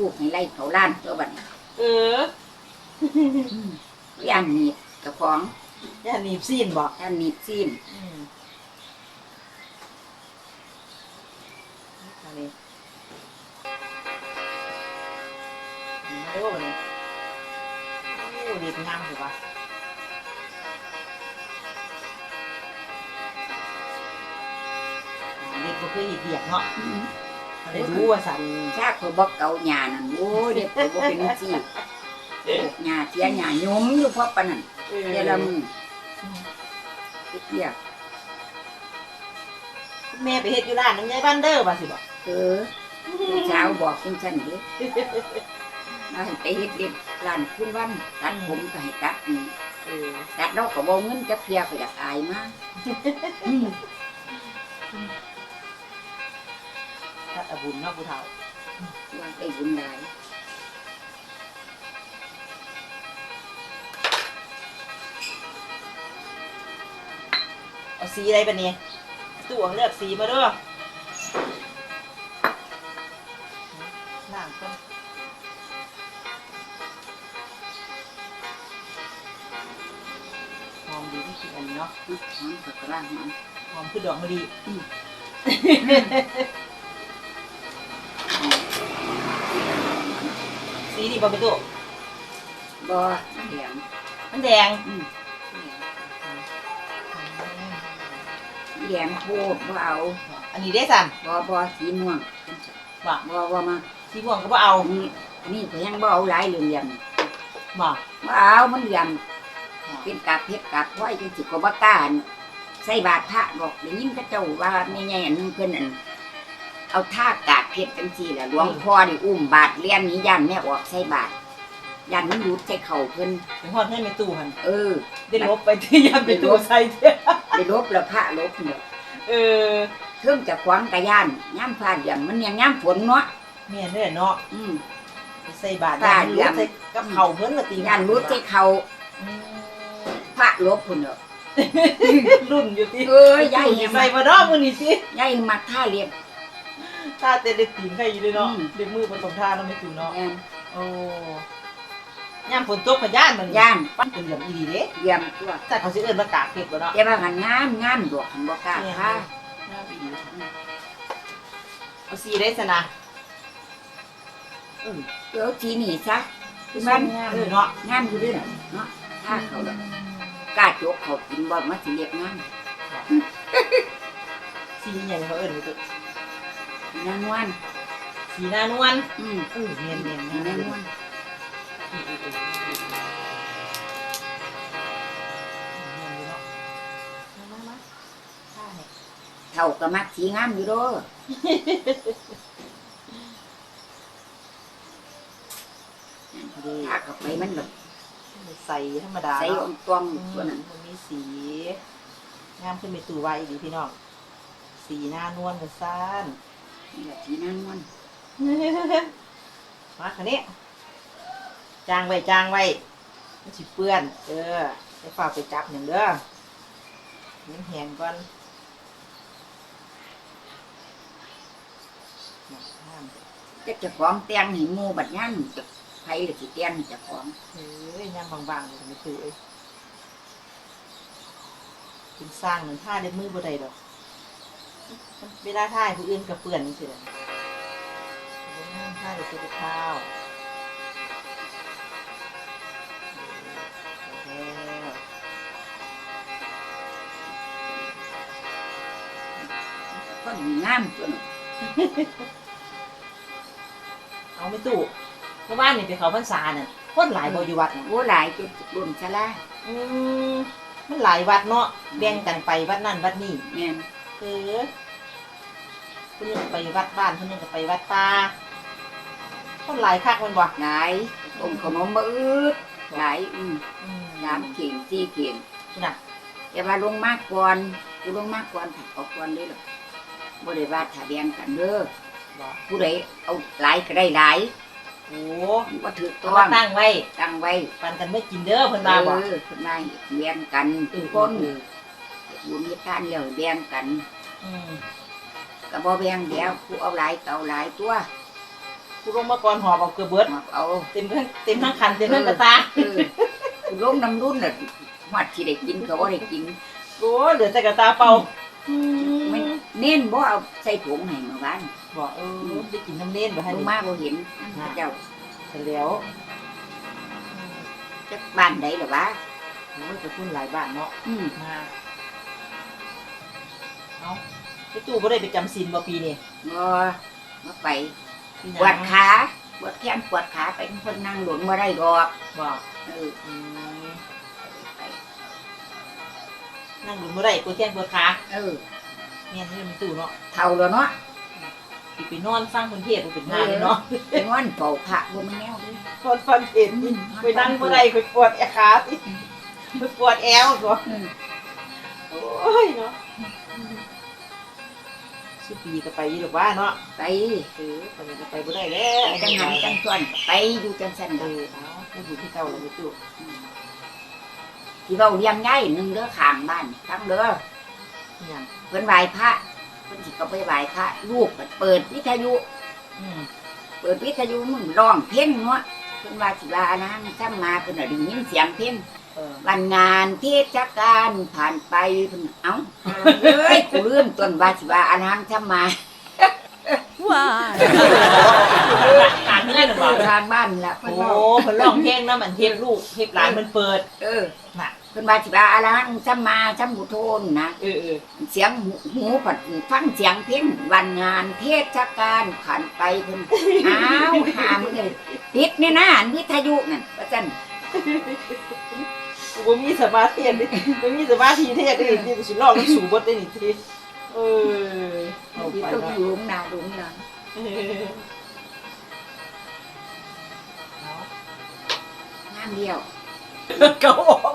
ทูกให้ไล่เขาล้านตัวบัดนี้เออย่านหนีบเจ้าของย่าหนีบซีนบ่ย่านหนีบซีนอืมอันนี้มาดูนี่โอ้เด็ดงามสิวะเด็ดบ่เคยเห็ดเดียกเนาะ อืมได้รู้ว่าสันชาเขาบอกเกาหญ้านั่นโอ้ยเด็กเขาบ่เป็นซี่ปลูกหญ้าเสียหญ้าหยมอยู่เพราะปานนั้นเดี๋ยวละมือเรียกแม่ไปเฮ็ดอยู่ร้านน้ำยายบ้านเด้อว่าสิบอกเออลูกสาวบอกคุณฉันเด้มาให้ไปเฮ็ดเด็ดร้านคุณวันตัดผมก็ให้ตัดนี่เออตัดเราก็บ่เงินจะเพียก็อยากอายมาก อืมถ้าบุญเนาะผู้เฒ่าว่าได้บุญหลายเอาสีอะไรปะเนี่ยตู้เลือกสีมาเด้อน้ำก็หอมดีที่สุดอันนี้เนาะอืมหอมกับกระล่างมัน หอมคือดอกมะลิ สีนี่บ่เป็นตู้บ่เหลียงมันแดงอืมเหลียงโพดบ่เอา อันนี้ได้สั่นบ่บ่สีม่วงบ่บ่บ่มาสีม่วงก็บ่เอาอันนี้อันนี้ก็ยังบ่เอาหลายเหลี่ยมบ่ๆบ่เอามันเหลี่ยมเป็นกาบเพชรกาบไว้จังสิก็บ่กล้าอั่นใส่บาตรพระบอกได้ยินเขาเจ้าว่าแม่ใหญ่อันนึงเพิ่นอัน เอาท่ากาบเพชรจังซี่ล่ะหลวงพ่อได้อุ้มบาตรเลี้ยนหนี้ย่านแม่ออกใส่บาตรย่านมันหลุดใส่เข่าเพิ่นเป็นฮอดให้ในตู้หั่นเออ ได้ลบไปที่ยามไปตู้ใส่เด้อได้ลบแล้วพระลบเนี่ยเออเพิ่งจะขวางกะย่านย่ำพาดอย่างมันยังย่ำฝนเนาะแม่นเด้อเนาะอืมไปใส่บาตรบาตรรู้ใส่กับเขาเพิ่นละตีย่านรุดใส่เขาอืมพระลบพุ่นเนาะรุ่นอยู่ติเอ้ยยายตู้เห็สินใส่บ่เนาะมื้อนี้สิยายมักท่าเรียบ ถ้าเต้นได้ตีนใครอยู่เลยเนาะอืมเด็กมือบ่ต้องท่าเนาะไม่ตู่เนาะแม่นโอ้ยามฝนตกก็ย่านมันย่านปั้นเป็นเหลี่ยมอีหลีเด้เยี่ยมตัวแต่เขาสิเอิ้นว่ากากเก็บบ่เนาะ แต่ว่าหันงามงามดอกหันบ่กล้าค่ะงามอีหลีเอาสีได้ซะนะเออเดี๋ยวทีนี่ซะคือมัมันนงามอยู่เนาะงามอยู่เด้วยเนาะถ้าเขาดอกกล้าจกเขากินบ่มาสิเรียกงามสีหยังเขาเอิ้นว่าตัว นางวันสีหน้านวลอืมเออเนียนๆนางๆนวันเท่าก็มักสีงามอยู่เด้อถ้าเข้าไปมันแบบใส่ธรรมดาใส่อเนาะงตวงตัวนั้นมันมีสี งามขึ้นไปตู่ไว้ดีพี่น้อง สีหน้านวลกับซ่าน นี่แหละสีนางวันมาคันนี้จางไว้จางไว้มันสิเปื้อน เออจะฝากไปจับอย่างเด้อมันแห้งก่อนห้ามจะจะของเตียงให้หมู่บัดนั้นจะไผหรือสิเตียงให้เจะของเฮ้ยย่างบางๆเลยไม่ตื่นเป็นสร้างเหมือนท่าเด็ดมือบ่ได้ดอก เวลาท่ายผู้อื่นกับเปื่อนนี่สิเลยท่าเด็ดเสื้อข้าวแล้วก็ดีงามตัวนั้นเอาไม่ตู้เพราะว่านี่ไปเขาพรรษาเนี่ยคนหลายบอยู่วัดน่ะโอ้หลายจุดรุ่นชะลาอืมมันหลายวัดเนาะแบ่งกันไปวัดนั่นวัดนี่แม่นเออ คนนึงก็ไปวัดบ้านคนนึงก็ไปวัดป่าคนหลายคักแมันบ่หลายต้มขนมมาอืดหลายอืมอืมสามเข่งสี่เข่งน่ะอย่าว่าลงมากก่อนกูลงมากก่อนถักออกก่อนเลยหรอกบ่ได้ว่าถ้าแบ่งกันเด้อบ่ผู้ใดเอาหลายก็ได้หลายโอ้มันบ่ถือก็ต้อมางตั้งไว้ตั้งไว้ปันกันไม่กินเด้อเพิ่นมาบ่เออเพิ่นว่าให้แบ่งกันทุกคนบุญมีทานแล้วแบ่งกัน อืม ก็บ่แบ่งเดียวผู้เอาหลายก็เอาหลายตัวกูลงมาก่อนหอบเอาเกลือเบิดเอาเต็มทั้งเต็มทั้งคันเต็มทั้งกระตาเออลงน้ำรุ่นน่ะวัดที่ได้กินก็บ่ได้กินโอ้เหลือแต่กระตาเปล่ามันเน้นบ่เอาใส่ถุงให้เมื่อวานบอกเออได้กินน้ำเล่นบ่ให้ลงนี่มาบ่เห็นพระเจ้าเสร็จแล้วจักบ้านใดหรอวะโอ้ยจะพูดหลายบ้านเนาะอืมมาเอา ไปตู้บ่ได้ไปจำศีลบ่ปีนี้บ่มาไปปีหปวน้าดขาปวดแขนปวดขาไปคนนั่งหลนบ่ได้ดอกบอกเอออืมไปนั่งดูบ่ได้ปวดแข้งปวดขาเออแม่นนี่มันตู้เนาะเท่าแล้วเนาะสิไปนอนฟังคนเทศบ่เป็นงานเลยเนาะไปนอนเฝ้าพระบ่แม่นแนวเด้อนอนฟังเทศนี่ไปนั่งบ่ได้ไปปวดแอวขาสิไปปวดแอวก่อนอืมโอ้ยเนาะ สิปีก็ไปอยู่ดอกว่าเนาะไปเออตอนนี้ก็ไปบ่ได้แล้วไปจังหันจังส่วนไปอยู่จังซั่นเอเด้ออเอาไปอยู่ที่เก่าแล้วไปตู้ที่เว้าเลี้ยงยายหนึงเด้อข้างบ้านฟังเด้อหยังเพิ่นไหว้พระเพิ่นสิก็ไปไหว้พระลูกก็เปิดวิทยุ อืมเปิดวิทยุมึงร้องเพลงเนาะเพิ่นว่าสิว่าอันนั้นซ้ำมาเพิ่นน่ะได้ยินเสียงเพลงเออ วันงานเทศกาลผ่านไปเพิ่นเอ้าเอ้ยกูลืมต้นว่าสิว่าอันนั้นซ้ำมาการไม่ได้หรอเปิบ่ดทางบ้านละเพิ่โอ้นร้องเพิ่นร้องเพลงนะมันเทปลูกเทปหลานมันเปิดเออน่ะเพิ่นว่าสิว่าอันนั้นซ้ำมาซ้ำบุโทนนะ เออเออเสียงหูหูผัดฟังเสียงเพลงวันงานเทศกาลผ่านไปเพิ่น อ้าวหามึงเลยติดนี่นะอันวิทยุนั่นว่าซั่น กูบ่มีสมาธิดิบ่มีสมาธิเทศดิที่กูสิร้องมันสูบดได้นี่ทีเออเอาที่ไปต้องเนาะอยู่หน้าหลุมหลังเออเอางานเดียวเขาออก